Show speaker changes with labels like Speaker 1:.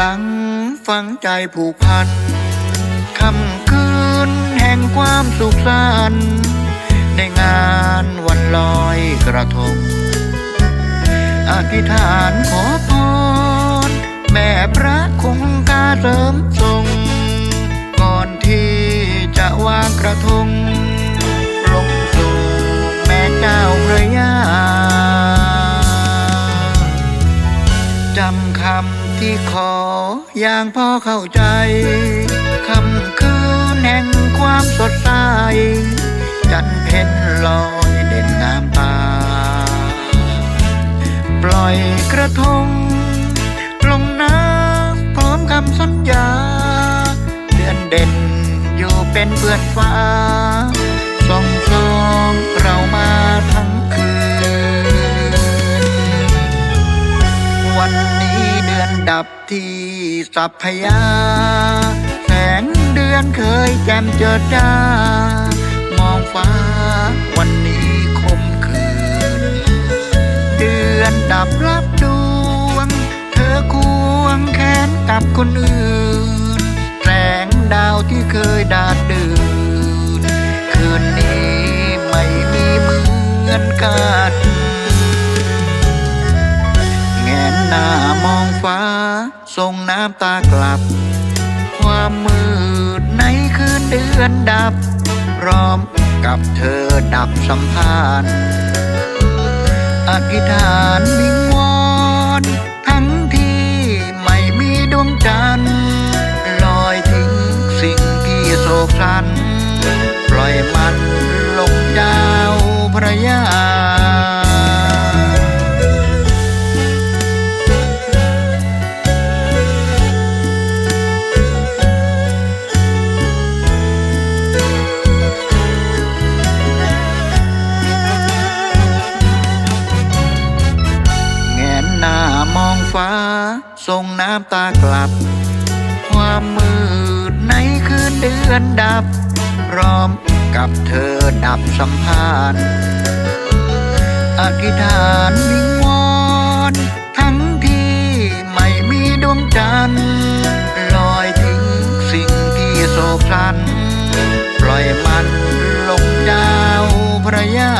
Speaker 1: ฝังใจผูกพันคำคืนแห่งความสุขสันในงานวันลอยกระทง อธิษฐานขอพร แม่พระคงคาเสริมทรง ก่อนที่จะวางกระทง ลงสู่แม่เจ้าพระยาจำคำ ที่ขออย่างพ่อเข้าใจคำคืนแห่งความสดใส จันเพ็ญลอยเด่นงามตา ปล่อยกระทง ลงน้ำพร้อมคำสัญญา เดือนเด่นอยู่เป็นเพื่อนฟ้าส่องสองเรามา สัพพยา แสงเดือนเคยแจ่มเจิดจ้ามองฟ้าวันนี้คมคืน เดือนดับรับดวง เธอควงแขนกับคนอื่น แสงดาวที่เคยดาดเดือน ส่งน้ำตากลับ ความมืดในคืนเดือนดับ พร้อมกับเธอดับสัมพันธ์อธิษฐานมิ ฟ้า ส่งน้ำตากลับ ความมืดในคืนเดือนดับ พร้อมกับเธอดับสัมพันธ์อธิษฐานวิงวอนทั้งที่ไม่มีดวงจันทร์ลอยทิ้งสิ่งที่โศกสัน ปล่อยมันลงดาวพระยา